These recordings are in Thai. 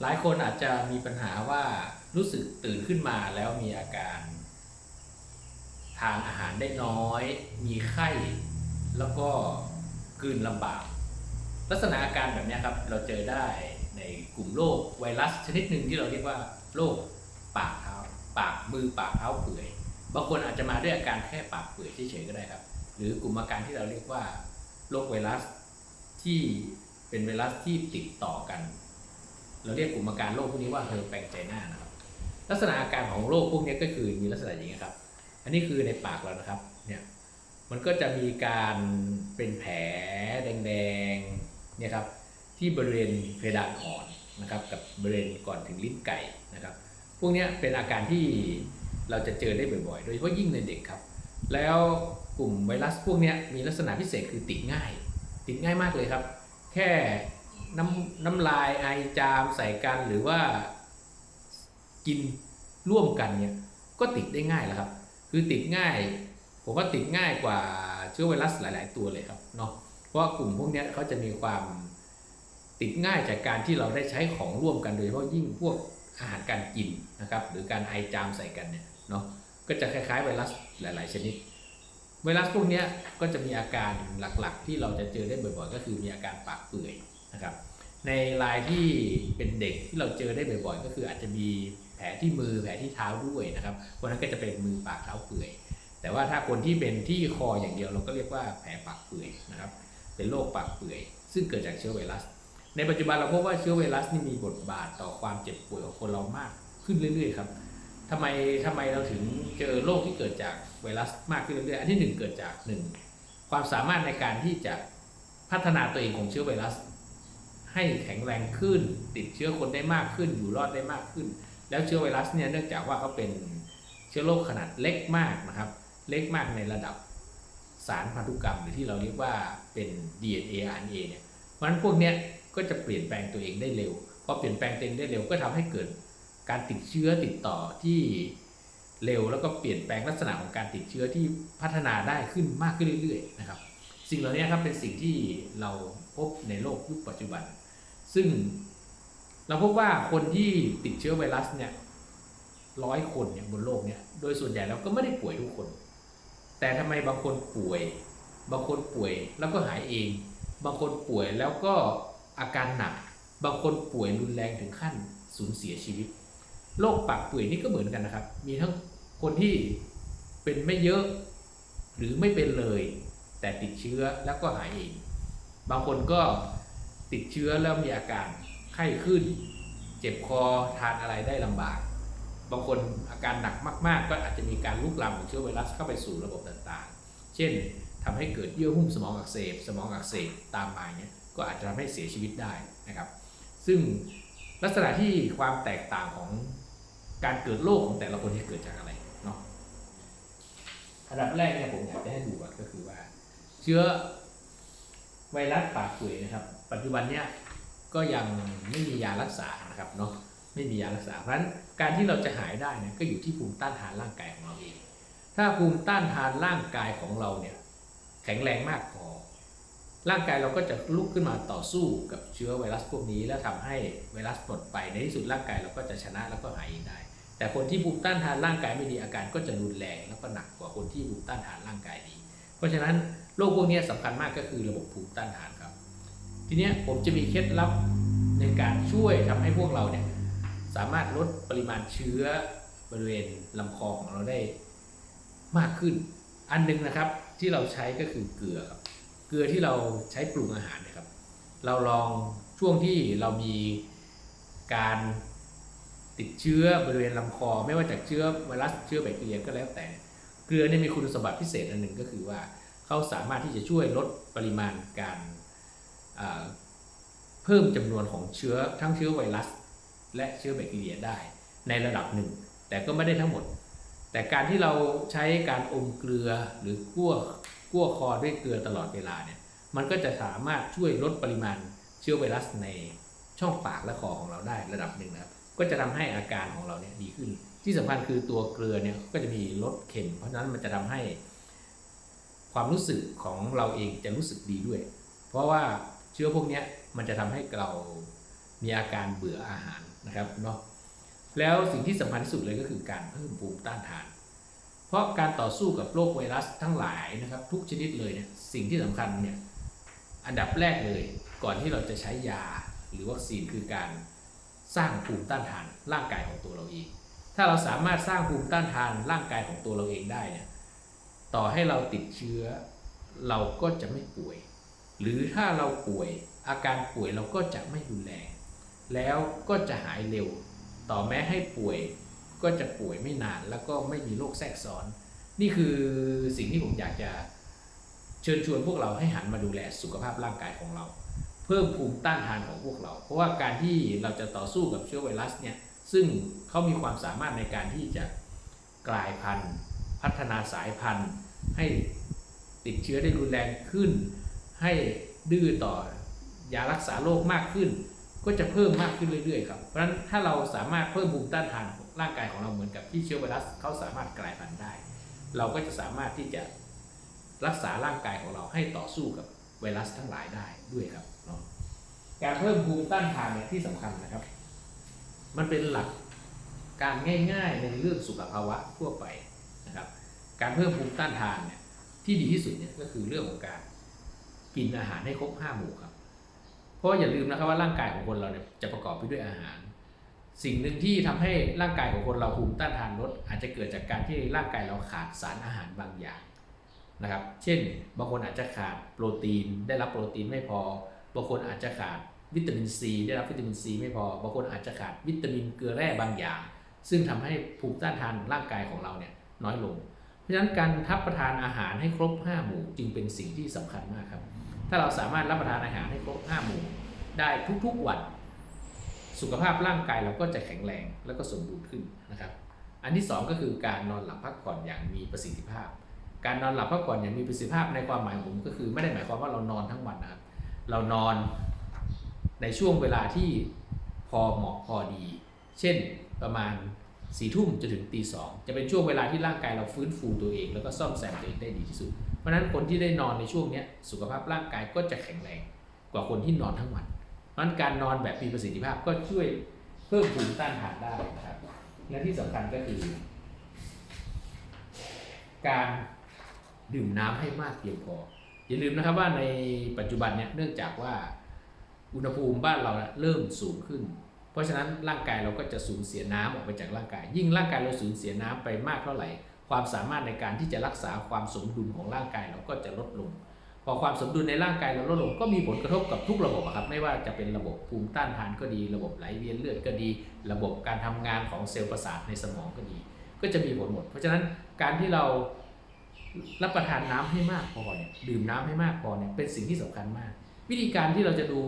หลายคนอาจจะมีปัญหาว่ารู้สึกตื่นขึ้นมาแล้วมีอาการทานอาหารได้น้อย มีไข้ แล้วก็กลืนลำบาก ลักษณะอาการแบบนี้ครับ เราเจอได้ในกลุ่มโรคไวรัสชนิดหนึ่งที่เราเรียกว่าโรคปากเท้าปากมือปากเท้าเปื่อย บางคนอาจจะมาด้วยอาการแค่ปากเปื่อยเฉยๆก็ได้ครับ หรือกลุ่มอาการที่เราเรียกว่าโรคไวรัสที่เป็นไวรัสที่ติดต่อกัน เราเรียกกลุ่มอาการโรคพวกนี้ว่าเฮอร์แปงไจน่านะครับ ลักษณะอาการของโรคพวกนี้ก็คือมีลักษณะอย่างนี้ครับ อันนี้คือในปากเรานะครับ เนี่ย มันก็จะมีการเป็นแผลแดงๆ เนี่ยครับ ที่บริเวณเพดานอ่อนนะครับ กับบริเวณก่อนถึงลิ้นไก่นะครับ พวกนี้เป็นอาการที่เราจะเจอได้บ่อยๆ โดยเฉพาะยิ่งในเด็กครับ แล้วกลุ่มไวรัสพวกนี้มีลักษณะพิเศษคือติดง่าย ติดง่ายมากเลยครับ แค่ น้ำน้ำลายไอจามใส่กันหรือว่ากินร่วมกันเนี่ยก็ติดได้ง่ายแล้วครับ คือติดง่าย ผมว่าติดง่ายกว่าเชื้อไวรัสหลาย ๆ ตัวเลยครับเนาะเพราะกลุ่มพวกนี้เขาจะมีความติดง่ายจากการที่เราได้ใช้ของร่วมกันโดยเฉพาะยิ่งพวกอาหารการกินนะครับ หรือการไอจามใส่กันเนี่ยเนาะก็จะคล้าย ๆ ไวรัสหลาย ๆ ชนิด ไวรัสพวกนี้ก็จะมีอาการหลัก ๆ ที่เราจะเจอได้บ่อย ๆ ก็คือมีอาการปากเปื่อย นะครับในรายที่เป็นเด็กที่เราเจอได้บ่อยๆ ก็คืออาจจะมีแผลที่มือแผลที่เท้าด้วยนะครับคนนั้นก็จะเป็นมือปากเท้าเปื่อย แต่ว่าถ้าคนที่เป็นที่คออย่างเดียวเราก็เรียกว่าแผลปากเปื่อยนะครับ เป็นโรคปากเปื่อย ซึ่งเกิดจากเชื้อไวรัส ในปัจจุบันเราพบว่าเชื้อไวรัสนี่มีบทบาทต่อความเจ็บป่วยของคนเรามากขึ้นเรื่อยๆครับทำไมทำไมเราถึงเจอโรคที่เกิดจากไวรัสมากขึ้นเรื่อยๆ อันที่หนึ่งเกิดจากหนึ่งความสามารถในการที่จะพัฒนาตัวเองของเชื้อไวรัส ให้แข็งแรงขึ้น ติดเชื้อคนได้มากขึ้น อยู่รอดได้มากขึ้น แล้วเชื้อไวรัสเนี่ยเนื่องจากว่าเขาเป็นเชื้อโรคขนาดเล็กมากนะครับ เล็กมากในระดับสารพันธุกรรมหรือที่เราเรียกว่าเป็น DNA RNA เนี่ยเพราะฉะนั้นพวกเนี้ยก็จะเปลี่ยนแปลงตัวเองได้เร็วพอเปลี่ยนแปลงตัวเองได้เร็วก็ทำให้เกิดการติดเชื้อติดต่อที่เร็วแล้วก็เปลี่ยนแปลงลักษณะของการติดเชื้อที่พัฒนาได้ขึ้นมากขึ้นเรื่อยๆนะครับ สิ่งเหล่านี้ครับเป็นสิ่งที่เราพบในโลกยุคปัจจุบัน ซึ่งเราพบว่าคนที่ติดเชื้อไวรัสเนี่ยร้อยคนเนี่ยบนโลกเนี่ยโดยส่วนใหญ่แล้วก็ไม่ได้ป่วยทุกคน แต่ทำไมบางคนป่วย บางคนป่วยแล้วก็หายเอง บางคนป่วยแล้วก็อาการหนัก บางคนป่วยรุนแรงถึงขั้นสูญเสียชีวิตโรคปากเปื่อยนี่ก็เหมือนกันนะครับ มีทั้งคนที่เป็นไม่เยอะหรือไม่เป็นเลย แต่ติดเชื้อแล้วก็หายเอง บางคนก็ ติดเชื้อแล้วมีอาการไข้ขึ้น เจ็บคอทานอะไรได้ลำบาก บางคนอาการหนักมาก ๆ ก็อาจจะมีการลุกลามของเชื้อไวรัสเข้าไปสู่ระบบต่างๆ เช่นทำให้เกิดเยื่อหุ้มสมองอักเสบ สมองอักเสบตามมาเนี่ยก็อาจจะทำให้เสียชีวิตได้นะครับ ซึ่งลักษณะที่ความแตกต่างของการเกิดโรคของแต่ละคนที่เกิดจากอะไรเนาะอันดับแรกเนี่ยผมอยากจะให้ดูก่อนก็คือว่า เชื้อไวรัสปากเปื่อยนะครับ ปัจจุบันเนี่ยก็ยังไม่มียารักษานะครับเนาะไม่มียารักษาเพราะฉะนั้นการที่เราจะหายได้เนี่ยก็อยู่ที่ภูมิต้านทานร่างกายของเราเอง ถ้าภูมิต้านทานร่างกายของเราเนี่ยแข็งแรงมากพอร่างกายเราก็จะลุกขึ้นมาต่อสู้กับเชื้อไวรัสพวกนี้ แล้วทำให้ไวรัสหมดไปในที่สุดร่างกายเราก็จะชนะแล้วก็หายได้ แต่คนที่ภูมิต้านทานร่างกายไม่ดีอาการก็จะรุนแรงแล้วก็หนักกว่าคนที่ภูมิต้านทานร่างกายดี เพราะฉะนั้นโรคพวกนี้สำคัญมากก็คือระบบภูมิต้านทานครับ ทีเนี้ยผมจะมีเคล็ดลับในการช่วยทำให้พวกเราเนี่ยสามารถลดปริมาณเชื้อบริเวณลำคอของเราได้มากขึ้น อันหนึงนะครับที่เราใช้ก็คือเกลือครับ เกลือที่เราใช้ปรุงอาหารนะครับ เราลองช่วงที่เรามีการติดเชื้อบริเวณลำคอ ไม่ว่าจากเชื้อไวรัสเชื้อแบคทีเรียก็แล้วแต่ เกลือเนี่ยมีคุณสมบัติพิเศษอันหนึ่งก็คือว่าเขาสามารถที่จะช่วยลดปริมาณการ เพิ่มจำนวนของเชื้อทั้งเชื้อไวรัส และเชื้อแบคทีเรียได้ในระดับหนึ่ง แต่ก็ไม่ได้ทั้งหมด แต่การที่เราใช้การอมเกลือหรือกั้วกั้วคอด้วยเกลือตลอดเวลาเนี่ยมันก็จะสามารถช่วยลดปริมาณเชื้อไวรัสในช่องปากและคอของเราได้ระดับหนึ่งนะครับก็จะทำให้อาการของเราเนี่ยดีขึ้น ที่สำคัญคือตัวเกลือเนี่ยก็จะมีรสเค็ม เพราะฉะนั้นมันจะทำให้ความรู้สึกของเราเองจะรู้สึกดีด้วย เพราะว่า เชื้อพวกนี้มันจะทำให้เรามีอาการเบื่ออาหารนะครับเนาะแล้วสิ่งที่สำคัญที่สุดเลยก็คือการเพิ่มภูมิต้านทาน เพราะการต่อสู้กับโรคไวรัสทั้งหลายนะครับ ทุกชนิดเลยเนี่ยสิ่งที่สำคัญเนี่ยอันดับแรกเลยก่อนที่เราจะใช้ยาหรือวัคซีนคือการสร้างภูมิต้านทานร่างกายของตัวเราเอง ถ้าเราสามารถสร้างภูมิต้านทานร่างกายของตัวเราเองได้เนี่ยต่อให้เราติดเชื้อเราก็จะไม่ป่วย หรือถ้าเราป่วยอาการป่วยเราก็จะไม่รุนแรงแล้วก็จะหายเร็ว ต่อแม้ให้ป่วยก็จะป่วยไม่นานแล้วก็ไม่มีโรคแทรกซ้อน นี่คือสิ่งที่ผมอยากจะเชิญชวนพวกเราให้หันมาดูแลสุขภาพร่างกายของเรา เพิ่มภูมิต้านทานของพวกเรา เพราะว่าการที่เราจะต่อสู้กับเชื้อไวรัสเนี่ยซึ่งเขามีความสามารถในการที่จะกลายพันธุ์ พัฒนาสายพันธุ์ ให้ติดเชื้อได้รุนแรงขึ้น ให้ดื้อต่อยารักษาโรคมากขึ้น ก็จะเพิ่มมากขึ้นเรื่อยๆครับ เพราะฉะนั้นถ้าเราสามารถเพิ่มภูมิต้านทานร่างกายของเราเหมือนกับที่เชื้อไวรัสเขาสามารถกลายพันธุ์ได้ เราก็จะสามารถที่จะรักษาร่างกายของเราให้ต่อสู้กับไวรัสทั้งหลายได้ด้วยครับเนาะการเพิ่มภูมิต้านทานเนี่ยที่สำคัญนะครับ มันเป็นหลักการง่าย ๆ ในเรื่องสุขภาวะทั่วไปนะครับ การเพิ่มภูมิต้านทานเนี่ยที่ดีที่สุดเนี่ยก็คือเรื่องของการ กินอาหารให้ครบห้าหมู่ครับ เพราะอย่าลืมนะครับว่าร่างกายของคนเราเนี่ยจะประกอบไปด้วยอาหาร สิ่งหนึ่งที่ทำให้ร่างกายของคนเราภูมิต้านทานลดอาจจะเกิดจากการที่ร่างกายเราขาดสารอาหารบางอย่างนะครับ เช่น บางคนอาจจะขาดโปรตีน ได้รับโปรตีนไม่พอ บางคนอาจจะขาดวิตามินซีได้รับวิตามินซีไม่พอ บางคนอาจจะขาดวิตามินเกลือแร่บางอย่าง ซึ่งทำให้ภูมิต้านทานร่างกายของเราเนี่ยน้อยลง เพราะฉะนั้นการรับประทานอาหารให้ครบ 5 หมู่จึงเป็นสิ่งที่สำคัญมากครับ ถ้าเราสามารถรับประทานอาหารให้ครบ5หมู่ได้ทุกๆวัน สุขภาพร่างกายเราก็จะแข็งแรงแล้วก็สมบูรณ์ขึ้นนะครับ อันที่ 2 ก็คือการนอนหลับพักผ่อนอย่างมีประสิทธิภาพ การนอนหลับพักผ่อนอย่างมีประสิทธิภาพในความหมายของผมก็คือไม่ได้หมายความว่าเรานอนทั้งวันนะครับ เรานอนในช่วงเวลาที่พอเหมาะพอดี เช่นประมาณสี่ทุ่มจนถึงตีสองจะเป็นช่วงเวลาที่ร่างกายเราฟื้นฟูตัวเอง แล้วก็ซ่อมแซมตัวเองได้ดีที่สุด เพราะฉะนั้นคนที่ได้นอนในช่วงนี้สุขภาพร่างกายก็จะแข็งแรงกว่าคนที่นอนทั้งวันเพราะนั้นการนอนแบบมีประสิทธิภาพก็ช่วยเพิ่มภูมิต้านทานได้นะครับและที่สำคัญก็คือ การดื่มน้ำให้มากเพียงพออย่าลืมนะครับว่าในปัจจุบันเนี่ยเนื่องจากว่าอุณหภูมิบ้านเราเเริ่มสูงขึ้น เพราะฉะนั้นร่างกายเราก็จะสูญเสียน้ำออกไปจากร่างกาย ยิ่งร่างกายเราสูญเสียน้ำไปมากเท่าไหร่ ความสามารถในการที่จะรักษาความสมดุลของร่างกายเราก็จะลดลง พอความสมดุลในร่างกายเราลดลง ก็มีผลกระทบกับทุกระบบครับไม่ว่าจะเป็นระบบภูมิต้านทานก็ดี ระบบไหลเวียนเลือดก็ดี ระบบการทำงานของเซลล์ประสาทในสมองก็ดี ก็จะมีผลหมด เพราะฉะนั้นการที่เรารับประทานน้ำให้มากพอเนี่ยดื่มน้ำให้มากพอเนี่ยเป็นสิ่งที่สำคัญมาก วิธีการที่เราจะดู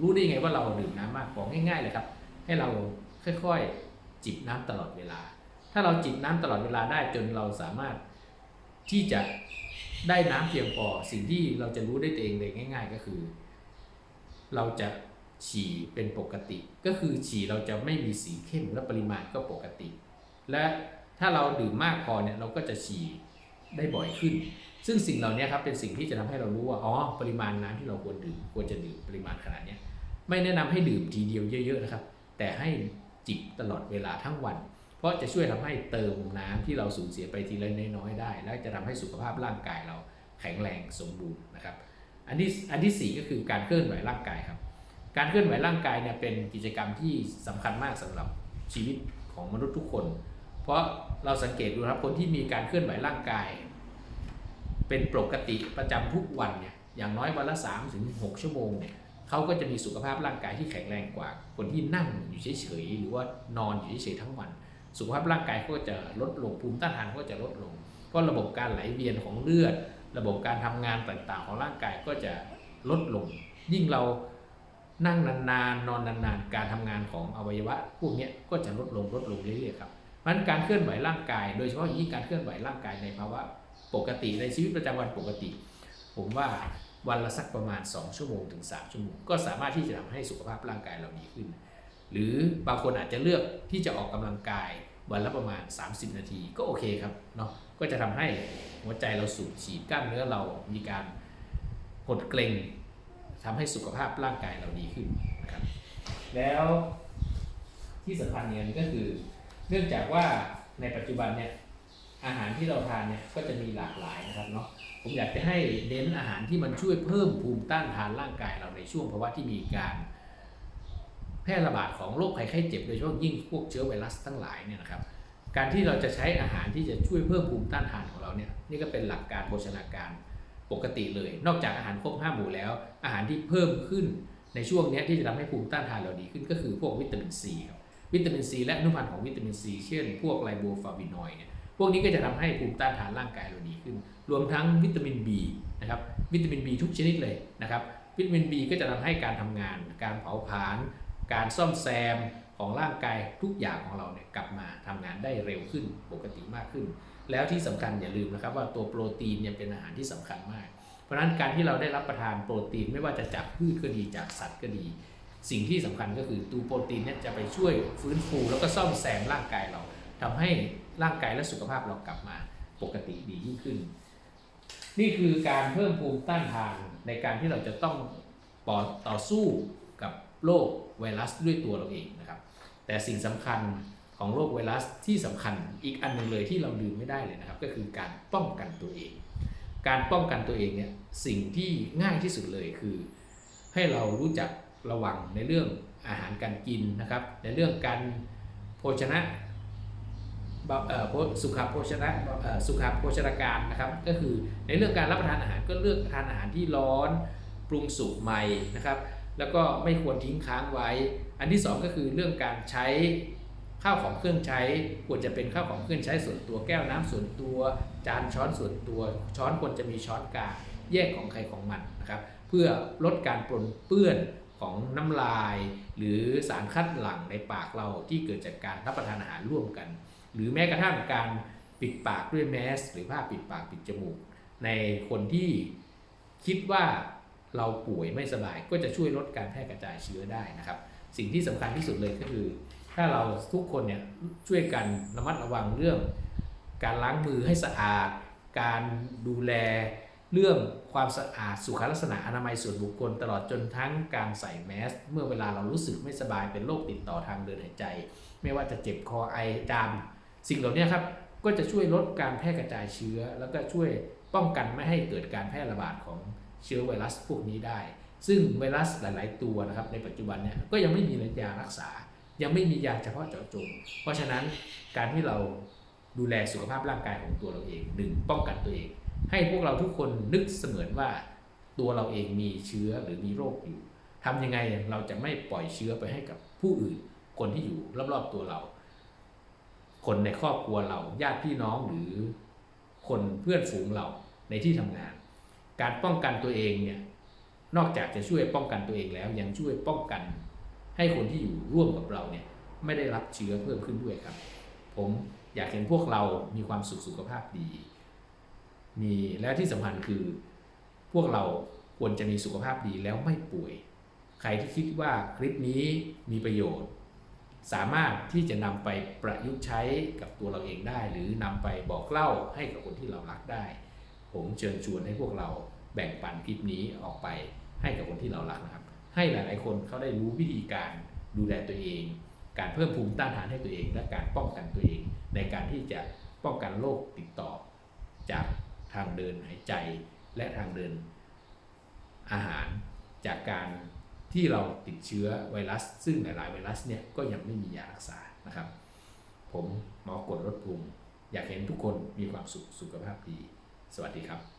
รู้ได้ไงว่าเราดื่มน้ำมากพอง่ายๆเลยครับ ให้เราค่อยๆ จิบน้ำตลอดเวลา ถ้าเราจิบน้ำตลอดเวลาได้จนเราสามารถที่จะได้น้ำเพียงพอสิ่งที่เราจะรู้ได้ตัวเองเลยง่าย ๆ ก็คือ เราจะฉี่เป็นปกติ ก็คือฉี่เราจะไม่มีสีเข้มและปริมาณก็ปกติ และถ้าเราดื่มมากพอเนี่ยเราก็จะฉี่ได้บ่อยขึ้น ซึ่งสิ่งเหล่านี้ครับเป็นสิ่งที่จะทำให้เรารู้ว่าอ๋อปริมาณน้ำที่เราควรดื่มควรจะดื่มปริมาณขนาดนี้ไม่แนะนำให้ดื่มทีเดียวเยอะ ๆ นะครับ แต่ให้จิบตลอดเวลาทั้งวัน เพราะจะช่วยทำให้เติมน้ำที่เราสูญเสียไปทีละน้อยๆได้ แล้วจะทำให้สุขภาพร่างกายเราแข็งแรงสมบูรณ์นะครับ อันที่อันที่สี่ก็คือการเคลื่อนไหวร่างกายครับ การเคลื่อนไหวร่างกายเนี่ยเป็นกิจกรรมที่สำคัญมากสำหรับชีวิตของมนุษย์ทุกคน เพราะเราสังเกตดูครับคนที่มีการเคลื่อนไหวร่างกาย เป็นปกติประจำทุกวันเนี่ยอย่างน้อยวันละ3ถึง6ชั่วโมงเนี่ยเขาก็จะมีสุขภาพร่างกายที่แข็งแรงกว่า คนที่นั่งอยู่เฉยๆหรือว่านอนอยู่เฉยๆทั้งวัน สุขภาพร่างกายก็จะลดลงภูมิต้านทานก็จะลดลง เพราะระบบการไหลเวียนของเลือด ระบบการทำงานต่างๆ ของร่างกายก็จะลดลง ยิ่งเรานั่งนานๆ นอนนานๆ การทำงานของอวัยวะพวกนี้ก็จะลดลงลดลงเรื่อยๆครับเพราะฉะนั้นการเคลื่อนไหวร่างกาย โดยเฉพาะอย่างยิ่งการเคลื่อนไหวร่างกายในภาวะปกติในชีวิตประจำวันปกติ ผมว่าวันละสักประมาณ 2 ชั่วโมงถึง 3 ชั่วโมง ก็สามารถที่จะทำให้สุขภาพร่างกายเราดีขึ้น หรือบางคนอาจจะเลือกที่จะออกกำลังกายวันละประมาณ 30 นาทีก็โอเคครับเนาะก็จะทำให้หัวใจเราสูบฉีดกล้ามเนื้อเรามีการหดเกร็งทำให้สุขภาพร่างกายเราดีขึ้นนะครับแล้วที่สำคัญเนี่ยก็คือเนื่องจากว่าในปัจจุบันเนี่ยอาหารที่เราทานเนี่ยก็จะมีหลากหลายนะครับเนาะผมอยากจะให้เน้นอาหารที่มันช่วยเพิ่มภูมิต้านทานร่างกายเราในช่วงภาวะที่มีการ แพร่ระบาดของโรคภัยไข้เจ็บโดยเฉพาะยิ่งพวกเชื้อไวรัสทั้งหลายเนี่ยนะครับ การที่เราจะใช้อาหารที่จะช่วยเพิ่มภูมิต้านทานของเราเนี่ยนี่ก็เป็นหลักการโภชนาการปกติเลย นอกจากอาหารครบห้าหมู่แล้ว อาหารที่เพิ่มขึ้นในช่วงนี้ที่จะทำให้ภูมิต้านทานเราดีขึ้นก็คือพวกวิตามินซีครับวิตามินซีและอนุพันธ์ของวิตามินซีเช่น พวกไลโบฟาวินอยด์เนี่ยพวกนี้ก็จะทำให้ภูมิต้านทานร่างกายเราดีขึ้น รวมทั้งวิตามิน B นะครับวิตามิน B ทุกชนิดเลยนะครับวิตามิน B ก็จะทำให้การทำงาน การเผาผลาญ การซ่อมแซมของร่างกายทุกอย่างของเราเนี่ยกลับมาทำงานได้เร็วขึ้นปกติมากขึ้น แล้วที่สำคัญอย่าลืมนะครับว่าตัวโปรตีนเนี่ยเป็นอาหารที่สำคัญมาก เพราะฉะนั้นการที่เราได้รับประทานโปรตีนไม่ว่าจะจากพืชก็ดีจากสัตว์ก็ดี สิ่งที่สำคัญก็คือตัวโปรตีนเนี่ยจะไปช่วยฟื้นฟูแล้วก็ซ่อมแซมร่างกายเราทำให้ร่างกายและสุขภาพเรากลับมาปกติดียิ่งขึ้น นี่คือการเพิ่มภูมิต้านทานในการที่เราจะต้องต่อสู้ โรคไวรัสด้วยตัวเราเองนะครับ แต่สิ่งสำคัญของโรคไวรัสที่สำคัญอีกอันหนึ่งเลยที่เราลืมไม่ได้เลยนะครับ ก็คือการป้องกันตัวเอง การป้องกันตัวเองเนี่ยสิ่งที่ง่ายที่สุดเลยคือ ให้เรารู้จักระวังในเรื่องอาหารการกินนะครับ ในเรื่องการโภชนะบะเอ่อโภสุขโภชนะสุขโภชนาการนะครับ ก็คือในเรื่องการรับประทานอาหารก็เลือกทานอาหารที่ร้อนปรุงสุกใหม่นะครับ แล้วก็ไม่ควรทิ้งค้างไว้ อันที่สองก็คือเรื่องการใช้ข้าวของเครื่องใช้ควรจะเป็นข้าวของเครื่องใช้ส่วนตัวแก้วน้ำส่วนตัว จานช้อนส่วนตัว ช้อนควรจะมีช้อนกลางแยกของใครของมันนะครับเพื่อลดการปนเปื้อนของน้ำลาย หรือสารคัดหลั่งในปากเราที่เกิดจากการรับประทานอาหารร่วมกัน หรือแม้กระทั่งการปิดปากด้วยแมส หรือผ้าปิดปากปิดจมูก ในคนที่คิดว่า เราป่วยไม่สบายก็จะช่วยลดการแพร่กระจายเชื้อได้นะครับ สิ่งที่สำคัญที่สุดเลยก็คือ ถ้าเราทุกคนเนี่ยช่วยกันระมัดระวังเรื่อง การล้างมือให้สะอาด การดูแลเรื่องความสะอาดสุขลักษณะอนามัยส่วนบุคคลตลอดจนทั้งการใส่แมส เมื่อเวลาเรารู้สึกไม่สบายเป็นโรคติดต่อทางเดินหายใจ ไม่ว่าจะเจ็บคอไอจามสิ่งเหล่านี้ครับก็จะช่วยลดการแพร่กระจายเชื้อ แล้วก็ช่วยป้องกันไม่ให้เกิดการแพร่ระบาดของ เชื้อไวรัสพวกนี้ได้ ซึ่งไวรัสหลาย ๆ ตัวนะครับในปัจจุบันเนี่ยก็ยังไม่มียารักษา ยังไม่มียาเฉพาะเจาะจง เพราะฉะนั้นการที่เราดูแลสุขภาพร่างกายของตัวเราเองหนึ่งป้องกันตัวเอง ให้พวกเราทุกคนนึกเสมือนว่าตัวเราเองมีเชื้อหรือมีโรคอยู่ทำยังไงเราจะไม่ปล่อยเชื้อไปให้กับผู้อื่น คนที่อยู่รอบๆตัวเรา คนในครอบครัวเราญาติพี่น้องหรือคนเพื่อนฝูงเราในที่ทำงาน การป้องกันตัวเองเนี่ยนอกจากจะช่วยป้องกันตัวเองแล้ว ยังช่วยป้องกัน ให้คนที่อยู่ร่วมกับเราเนี่ยไม่ได้รับเชื้อเพิ่มขึ้นด้วยครับ ผมอยากเห็นพวกเรามีความสุขสุขภาพดี มีและที่สำคัญคือ พวกเราควรจะมีสุขภาพดีแล้วไม่ป่วย ใครที่คิดว่าคลิปนี้มีประโยชน์ สามารถที่จะนำไปประยุกต์ใช้กับตัวเราเองได้ หรือนำไปบอกเล่าให้กับคนที่เรารักได้ ผมเชิญชวนให้พวกเรา แบ่งปันคลิปนี้ออกไปให้กับคนที่เรารักนะครับ ให้หลาย ๆ คนเขาได้รู้วิธีการดูแลตัวเอง การเพิ่มภูมิต้านทานให้ตัวเอง และการป้องกันตัวเอง ในการที่จะป้องกันโรคติดต่อ จากทางเดินหายใจและทางเดิน อาหารจากการที่เราติดเชื้อไวรัส ซึ่งหลาย ๆ ไวรัสเนี่ยก็ยังไม่มียารักษานะครับ ผมหมอกดรถภูมิอยากเห็นทุกคนมีความสุขสุขภาพดี สวัสดีครับ